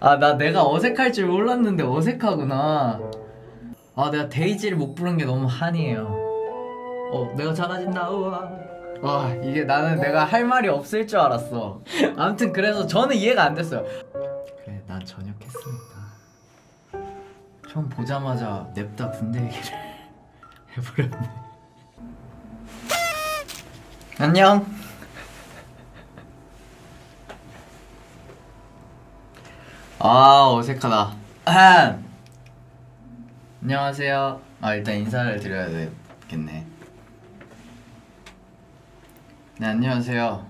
아, 나 내가 어색할 줄 몰랐는데 어색하구나. 아, 내가 데이지를 못 부른 게 너무 한이에요. 어, 내가 작아진다, 우와. 와, 이게 나는 내가 할 말이 없을 줄 알았어. 아무튼 그래서 저는 이해가 안 됐어요. 그래, 난 전역했으니까. 처음 보자마자 냅다 군대 얘기를 해버렸네. 안녕. 아 어색하다. 안녕하세요. 아 일단 인사를 드려야 되겠네. 네 안녕하세요.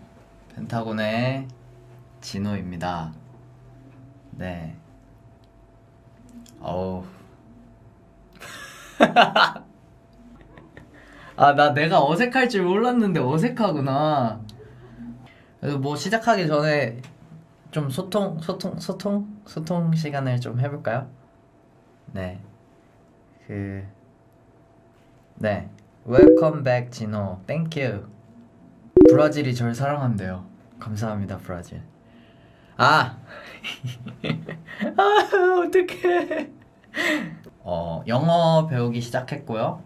펜타곤의 진호입니다. 네. 어우. 아 나 내가 어색할 줄 몰랐는데 어색하구나. 뭐 시작하기 전에 좀 소통 소통 소통 소통 시간을 좀 해볼까요? 네. 그 네. 웰컴 백 진호. 땡큐. 브라질이 절 사랑한대요. 감사합니다 브라질. 아. 아 어떡해. 어 영어 배우기 시작했고요.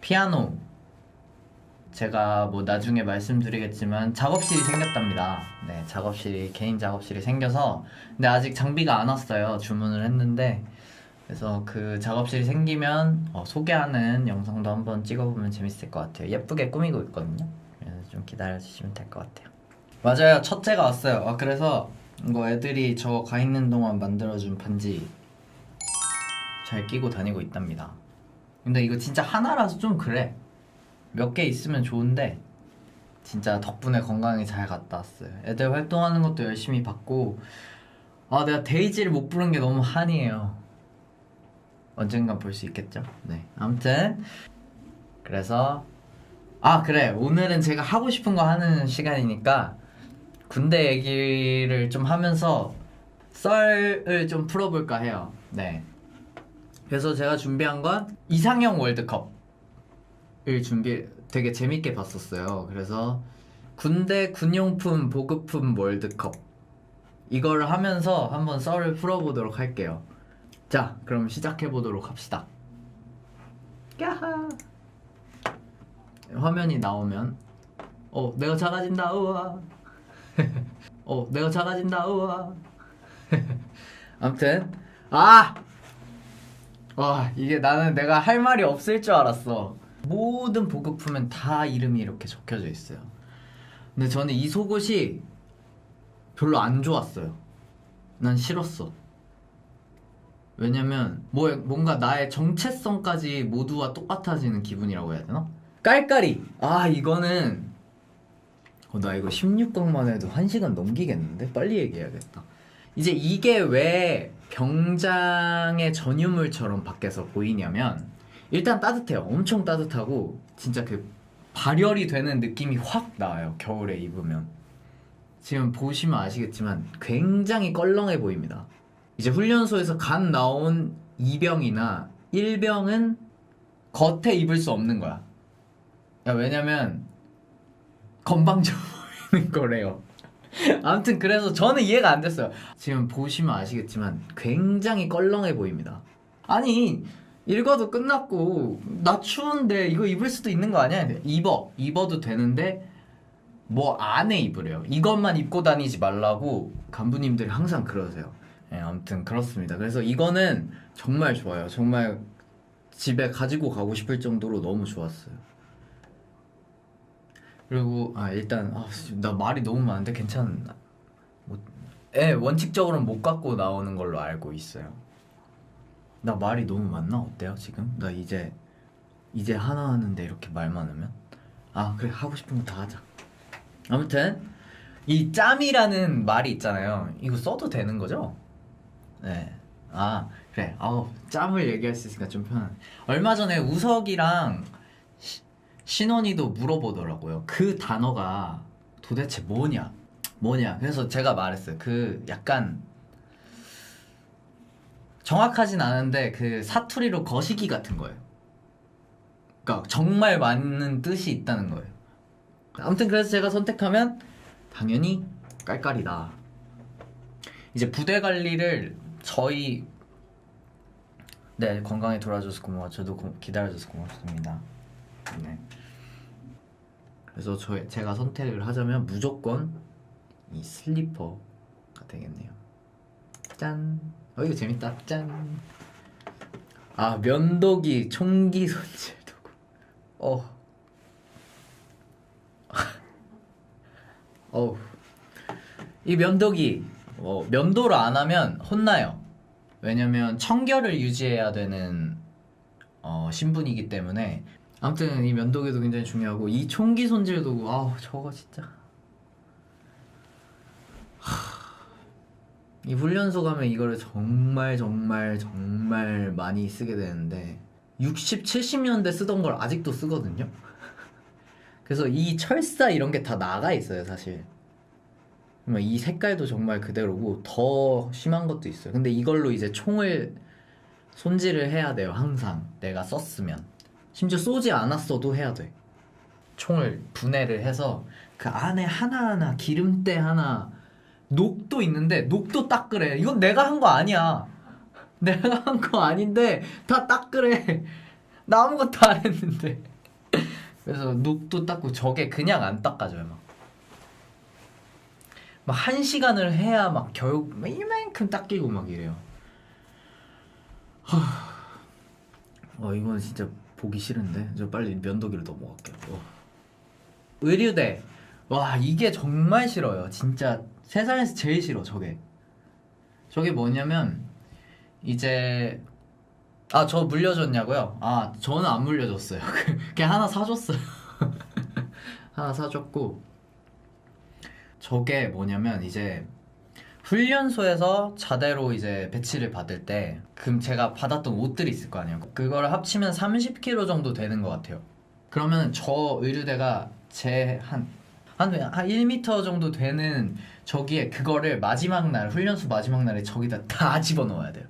피아노. 제가 뭐 나중에 말씀드리겠지만 작업실이 생겼답니다. 네, 작업실이 개인 작업실이 생겨서 근데 아직 장비가 안 왔어요. 주문을 했는데 그래서 그 작업실이 생기면 어, 소개하는 영상도 한번 찍어보면 재밌을 것 같아요. 예쁘게 꾸미고 있거든요. 그래서 좀 기다려주시면 될 것 같아요. 맞아요, 첫째가 왔어요. 아, 그래서 이거 애들이 저 가 있는 동안 만들어준 반지 잘 끼고 다니고 있답니다. 근데 이거 진짜 하나라서 좀 그래. 몇 개 있으면 좋은데 진짜 덕분에 건강히 잘 갔다 왔어요. 애들 활동하는 것도 열심히 봤고 아 내가 데이지를 못 부른 게 너무 한이에요. 언젠간 볼 수 있겠죠. 네. 아무튼 그래서 아 그래 오늘은 제가 하고 싶은 거 하는 시간이니까 군대 얘기를 좀 하면서 썰을 좀 풀어볼까 해요. 네. 그래서 제가 준비한 건 이상형 월드컵. 을 준비 되게 재밌게 봤었어요. 그래서 군대 군용품 보급품 월드컵 이걸 하면서 한번 썰을 풀어보도록 할게요. 자, 그럼 시작해 보도록 합시다. 야하. 화면이 나오면 어 내가 작아진다 우와 어 내가 작아진다 우와 아무튼 아 와, 이게 나는 내가 할 말이 없을 줄 알았어. 모든 보급품엔 다 이름이 이렇게 적혀져 있어요. 근데 저는 이 속옷이 별로 안 좋았어요. 난 싫었어. 왜냐면 뭐 뭔가 나의 정체성까지 모두와 똑같아지는 기분이라고 해야 되나? 깔깔이. 아 이거는 어, 나 이거 16강만 해도 1시간 넘기겠는데? 빨리 얘기해야겠다. 이제 이게 왜 병장의 전유물처럼 밖에서 보이냐면 일단 따뜻해요. 엄청 따뜻하고 진짜 그 발열이 되는 느낌이 확 나와요. 겨울에 입으면. 지금 보시면 아시겠지만 굉장히 껄렁해 보입니다. 이제 훈련소에서 간 나온 2병이나 1병은 겉에 입을 수 없는 거야. 야, 왜냐면 건방져 보이는 거래요. 아무튼 그래서 저는 이해가 안 됐어요. 지금 보시면 아시겠지만 굉장히 껄렁해 보입니다. 아니 읽어도 끝났고 나 추운데 이거 입을 수도 있는 거 아니야? 입어 입어도 되는데 뭐 안에 입으래요. 이것만 입고 다니지 말라고 간부님들이 항상 그러세요. 예, 아무튼 그렇습니다. 그래서 이거는 정말 좋아요. 정말 집에 가지고 가고 싶을 정도로 너무 좋았어요. 그리고 아 일단 아, 나 말이 너무 많은데 괜찮나? 뭐, 예, 원칙적으로는 못 갖고 나오는 걸로 알고 있어요. 나 말이 너무 많나? 어때요 지금? 나 이제 이제 하나 하는데 이렇게 말 많으면? 아 그래 하고 싶은 거 다 하자. 아무튼 이 짬이라는 말이 있잖아요. 이거 써도 되는 거죠? 네. 아 그래. 아우 짬을 얘기할 수 있으니까 좀 편한. 얼마 전에 우석이랑 시- 신원이도 물어보더라고요. 그 단어가 도대체 뭐냐? 뭐냐? 그래서 제가 말했어요. 그 약간 정확하진 않은데 그 사투리로 거시기 같은 거예요. 그러니까 정말 많은 뜻이 있다는 거예요. 아무튼 그래서 제가 선택하면 당연히 깔깔이다. 이제 부대 관리를 저희 네 건강히 돌아줘서 고마워. 저도 고, 기다려줘서 고맙습니다. 네. 그래서 저 제가 선택을 하자면 무조건 이 슬리퍼가 되겠네요. 짠. 어 이거 재밌다. 짠. 아 면도기 총기 손질 도구. 어. 어우. 이 면도기 어, 면도를 안 하면 혼나요. 왜냐면 청결을 유지해야 되는 어, 신분이기 때문에 아무튼 이 면도기도 굉장히 중요하고 이 총기 손질 도구 아우 저거 진짜 이 훈련소 가면 이거를 정말 정말 정말 많이 쓰게 되는데 60, 70년대 쓰던 걸 아직도 쓰거든요. 그래서 이 철사 이런 게 다 나가 있어요, 사실. 정말 이 색깔도 정말 그대로고 더 심한 것도 있어요. 근데 이걸로 이제 총을 손질을 해야 돼요, 항상. 내가 썼으면. 심지어 쏘지 않았어도 해야 돼. 총을 분해를 해서 그 안에 하나하나 기름때 하나 녹도 있는데 녹도 닦으래. 이건 내가 한 거 아니야. 내가 한 거 아닌데 다 닦으래. 나 아무것도 안 했는데. 그래서 녹도 닦고 저게 그냥 안 닦아져요 막. 막 한 시간을 해야 막막 이만큼 닦이고 막 이래요. 하... 어 이건 진짜 보기 싫은데 저 빨리 면도기를 넘어갈게요. 어. 의류대 와 이게 정말 싫어요. 진짜 세상에서 제일 싫어 저게. 저게 뭐냐면 이제 아 저 물려줬냐고요? 아 저는 안 물려줬어요. 그냥 하나 사줬어요. 하나 사줬고 저게 뭐냐면 이제 훈련소에서 자대로 이제 배치를 받을 때 그럼 제가 받았던 옷들이 있을 거 아니에요. 그걸 합치면 30kg 정도 되는 것 같아요. 그러면 저 의류대가 제 한 한 한 1m 정도 되는 저기에 그거를 마지막 날 훈련소 마지막 날에 저기다 다 집어넣어야 돼요.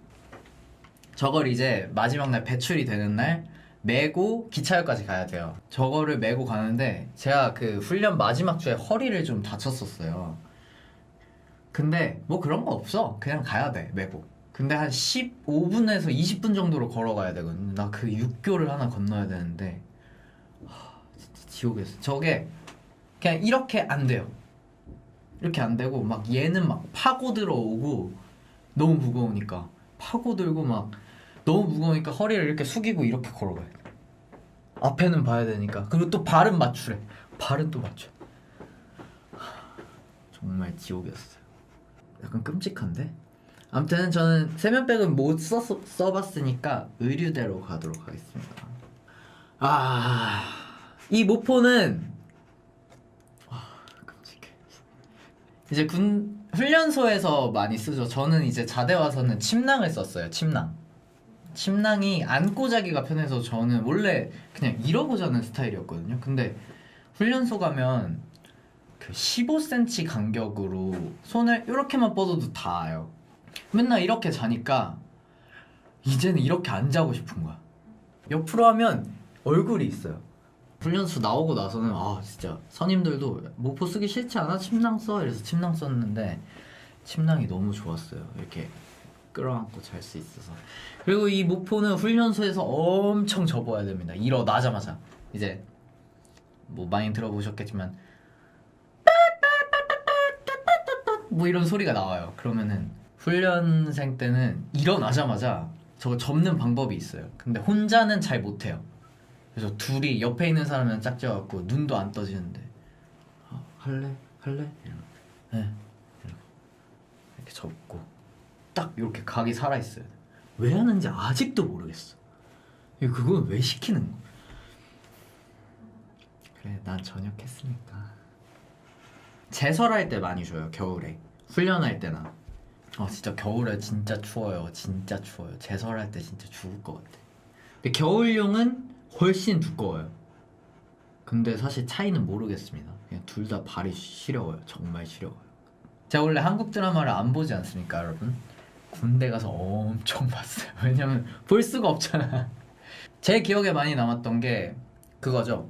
저걸 이제 마지막 날 배출이 되는 날 메고 기차역까지 가야 돼요. 저거를 메고 가는데 제가 그 훈련 마지막 주에 허리를 좀 다쳤었어요. 근데 뭐 그런 거 없어. 그냥 가야 돼 메고. 근데 한 15분에서 20분 정도로 걸어가야 되거든. 나 그 육교를 하나 건너야 되는데 하, 진짜 지옥이었어. 저게 그냥 이렇게 안 돼요. 이렇게 안 되고 막 얘는 막 파고 들어오고 너무 무거우니까 파고 들고 막 너무 무거우니까 허리를 이렇게 숙이고 이렇게 걸어가야 돼. 앞에는 봐야 되니까. 그리고 또 발은 맞추래. 발은 또 맞춰. 하, 정말 지옥이었어요. 약간 끔찍한데? 아무튼 저는 세면백은 못 써, 써봤으니까 의류대로 가도록 하겠습니다. 아, 이 모포는 아, 끔찍해. 이제 군 훈련소에서 많이 쓰죠. 저는 이제 자대 와서는 침낭을 썼어요. 침낭. 침낭이 안고 자기가 편해서 저는 원래 그냥 이러고 자는 스타일이었거든요. 근데 훈련소 가면 그 15cm 간격으로 손을 이렇게만 뻗어도 닿아요. 맨날 이렇게 자니까 이제는 이렇게 안 자고 싶은 거야. 옆으로 하면 얼굴이 있어요. 훈련소 나오고 나서는 아 진짜 선임들도 모포 쓰기 싫지 않아? 침낭 써 이래서 침낭 썼는데 침낭이 너무 좋았어요. 이렇게 끌어안고 잘 수 있어서 그리고 이 모포는 훈련소에서 엄청 접어야 됩니다. 일어나자마자 이제 뭐 많이 들어보셨겠지만 뭐 이런 소리가 나와요. 그러면은 훈련생 때는 일어나자마자 저거 접는 방법이 있어요. 근데 혼자는 잘 못해요. 그래서 둘이 옆에 있는 사람은 짝지어갖고 눈도 안 떠지는데 어, 할래? 할래? 이러고 네. 이렇게 접고 딱 이렇게 각이 살아 있어요. 왜 하는지 아직도 모르겠어. 그건 왜 시키는 거? 그래, 난 전역했으니까. 제설할 때 많이 줘요, 겨울에. 훈련할 때나. 아, 진짜 겨울에 진짜 추워요. 진짜 추워요. 제설할 때 진짜 죽을 것 같아. 근데 겨울용은 훨씬 두꺼워요. 근데 사실 차이는 모르겠습니다. 그냥 둘 다 발이 시려워요. 정말 시려워요. 제가 원래 한국 드라마를 안 보지 않습니까, 여러분? 군대 가서 엄청 봤어요. 왜냐면 볼 수가 없잖아. 제 기억에 많이 남았던 게 그거죠.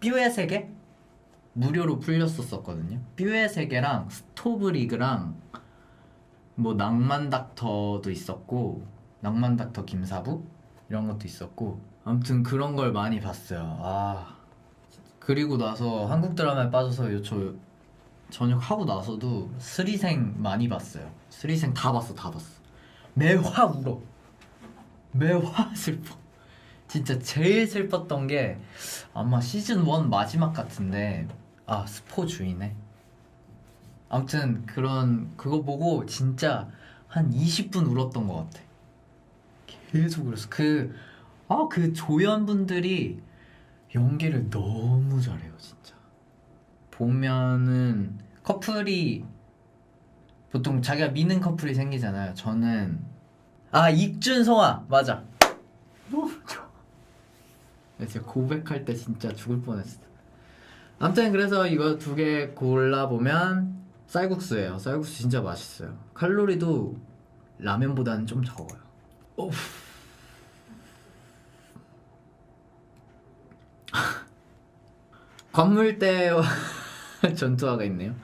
뷰의 세계? 무료로 풀렸었거든요. 뷰의 세계랑 스토브 리그랑 뭐 낭만 닥터도 있었고 낭만 닥터 김사부 이런 것도 있었고 아무튼 그런 걸 많이 봤어요. 아 그리고 나서 한국 드라마에 빠져서 요- 저 저녁 하고 나서도 스리생 많이 봤어요. 스리생 다 봤어, 다 봤어. 매화 울어. 매화 슬퍼. 진짜 제일 슬펐던 게 아마 시즌 1 마지막 같은데 아 스포 주의네. 아무튼 그런 그거 보고 진짜 한 20분 울었던 것 같아. 계속 울었어. 그 아그 조연 분들이 연기를 너무 잘해요, 진짜. 보면은 커플이 보통 자기가 미는 커플이 생기잖아요. 저는 아 익준 성아 맞아. 너무 좋아. 나 진짜 고백할 때 진짜 죽을 뻔했어. 아무튼 그래서 이거 두 개 골라 보면 쌀국수예요. 쌀국수 진짜 맛있어요. 칼로리도 라면보다는 좀 적어요. 오우. 건물대와 전투화가 있네요.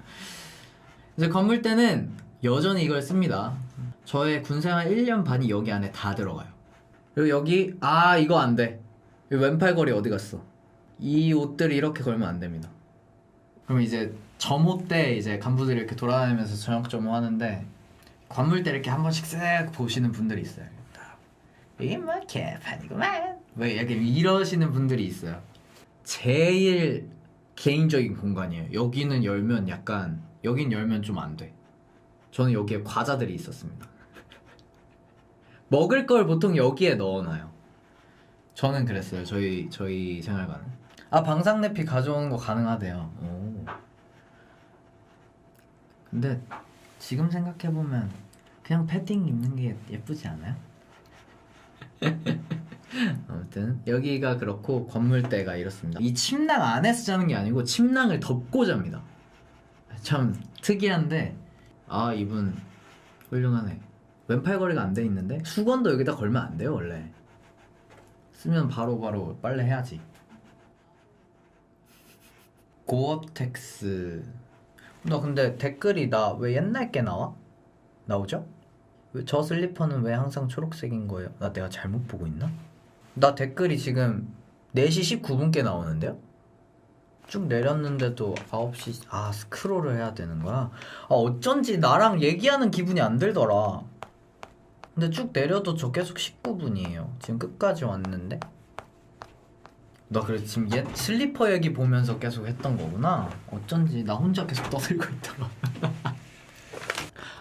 이제 건물대는 여전히 이걸 씁니다. 저의 군생활 1년 반이 여기 안에 다 들어가요. 그리고 여기 아 이거 안 돼. 이 왼팔걸이 어디 갔어? 이 옷들이 이렇게 걸면 안 됩니다. 그럼 이제 점호 때 이제 간부들이 이렇게 돌아다니면서 저녁 점호 하는데 관물대 이렇게 한 번씩 쓱 보시는 분들이 있어요. 이게 뭐 개판이구만. 왜 이렇게 이러시는 분들이 있어요. 제일 개인적인 공간이에요. 여기는 열면 약간 여긴 열면 좀 안 돼. 저는 여기에 과자들이 있었습니다. 먹을 걸 보통 여기에 넣어놔요. 저는 그랬어요. 저희 저희 생활관은. 아 방상내피 가져오는 거 가능하대요. 오. 근데 지금 생각해 보면 그냥 패딩 입는 게 예쁘지 않아요? 아무튼 여기가 그렇고 건물대가 이렇습니다. 이 침낭 안에서 자는 게 아니고 침낭을 덮고 잡니다. 참 특이한데 아 이분 훌륭하네. 왼팔걸이가 안 돼 있는데 수건도 여기다 걸면 안 돼요 원래. 쓰면 바로바로 빨래 해야지. 고업텍스. 나 근데 댓글이 나 왜 옛날 게 나와? 나오죠? 왜저 슬리퍼는 왜 항상 초록색인 거예요? 나 내가 잘못 보고 있나? 나 댓글이 지금 4시 19분께 나오는데요? 쭉 내렸는데도 9시 아 스크롤을 해야 되는 거야? 아 어쩐지 나랑 얘기하는 기분이 안 들더라. 근데 쭉 내려도 저 계속 19분이에요. 지금 끝까지 왔는데? 너 그래 지금 옛 슬리퍼 얘기 보면서 계속 했던 거구나? 어쩐지 나 혼자 계속 떠들고 있더라.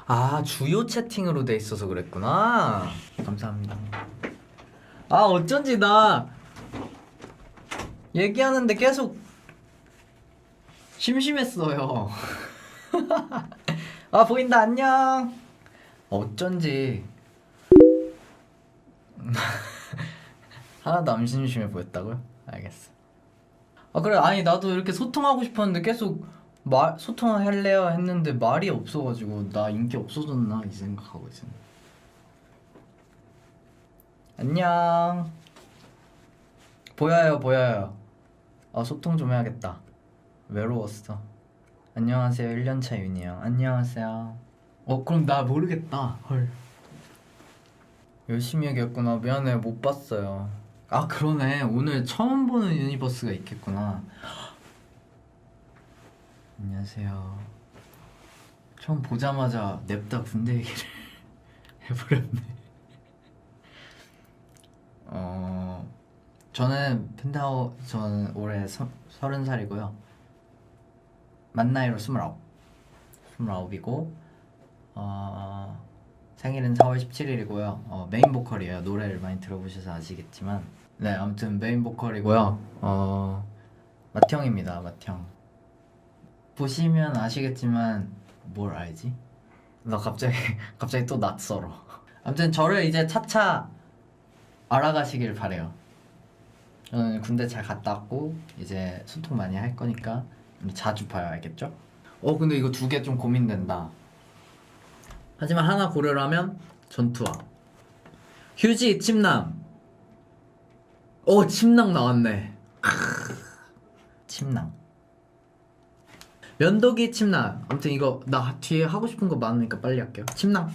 아 주요 채팅으로 돼 있어서 그랬구나. 감사합니다 아 어쩐지 나 얘기하는데 계속 심심했어요. 아 보인다 안녕. 어쩐지 하나도 안 심심해 보였다고요? 알겠어. 아 그래 아니 나도 이렇게 소통하고 싶었는데 계속 말 소통할래요 했는데 말이 없어가지고 나 인기 없어졌나 이 생각하고 있어. 안녕. 보여요 보여요. 아 소통 좀 해야겠다. 외로웠어. 안녕하세요 1년차 윤이 형. 안녕하세요. 어 그럼 나 모르겠다. 헐. 열심히 얘기했구나. 미안해 못 봤어요. 아 그러네 오늘 처음 보는 유니버스가 있겠구나. 안녕하세요. 처음 보자마자 냅다 군대 얘기를 해버렸네. 어 저는 펜타우 저는 올해 서, 서른 살이고요. 만 나이로 스물아홉. 스물아홉이고 어, 생일은 4월 17일이고요. 어, 메인 보컬이에요. 노래를 많이 들어보셔서 아시겠지만 네 아무튼 메인 보컬이고요. 어 맏형입니다. 맏형. 보시면 아시겠지만 뭘 알지? 나 갑자기 갑자기 또 낯설어. 아무튼 저를 이제 차차 알아가시길 바래요. 저는 군대 잘 갔다 왔고 이제 소통 많이 할 거니까 자주 봐요 알겠죠? 어 근데 이거 두 개 좀 고민된다. 하지만 하나 고르라면 전투화. 휴지 침낭. 어 침낭 나왔네. 침낭. 면도기 침낭. 아무튼 이거 나 뒤에 하고 싶은 거 많으니까 빨리 할게요. 침낭.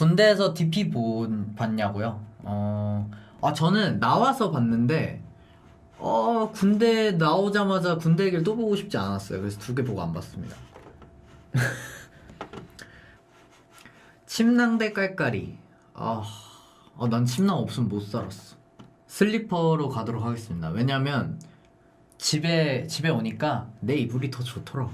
군대에서 DP 본 봤냐고요? 어, 아 저는 나와서 봤는데 어 군대 나오자마자 군대 얘기를 또 보고 싶지 않았어요. 그래서 두 개 보고 안 봤습니다. 침낭대 깔깔이. 아, 아, 난 침낭 없으면 못 살았어. 슬리퍼로 가도록 하겠습니다. 왜냐면 집에 집에 오니까 내 이불이 더 좋더라고.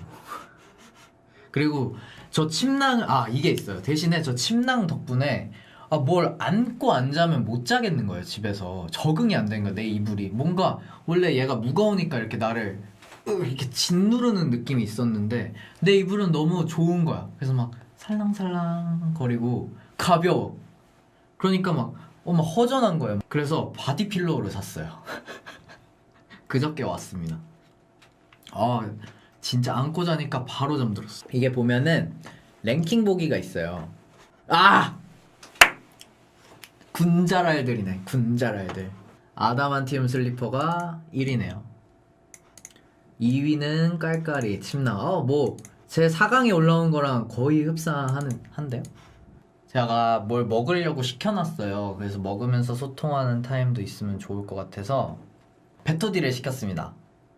그리고 저 침낭 아 이게 있어요. 대신에 저 침낭 덕분에 아 뭘 안고 안 자면 못 자겠는 거예요 집에서. 적응이 안 되는 거야 내 이불이. 뭔가 원래 얘가 무거우니까 이렇게 나를 으, 이렇게 짓누르는 느낌이 있었는데 내 이불은 너무 좋은 거야. 그래서 막 살랑살랑 거리고 가벼워. 그러니까 막 어, 막 허전한 거예요. 그래서 바디 필로우를 샀어요. 그저께 왔습니다. 아 진짜 안고 자니까 바로 잠들었어. 이게 보면은 랭킹 보기가 있어요. 아! 군자랄들이네 군자랄들. 아담한티움 슬리퍼가 1위네요. 2위는 깔깔이 침낭 어 뭐 제 4강에 올라온 거랑 거의 흡사하는 한데요? 제가 뭘 먹으려고 시켜놨어요. 그래서 먹으면서 소통하는 타임도 있으면 좋을 것 같아서 베토디를 시켰습니다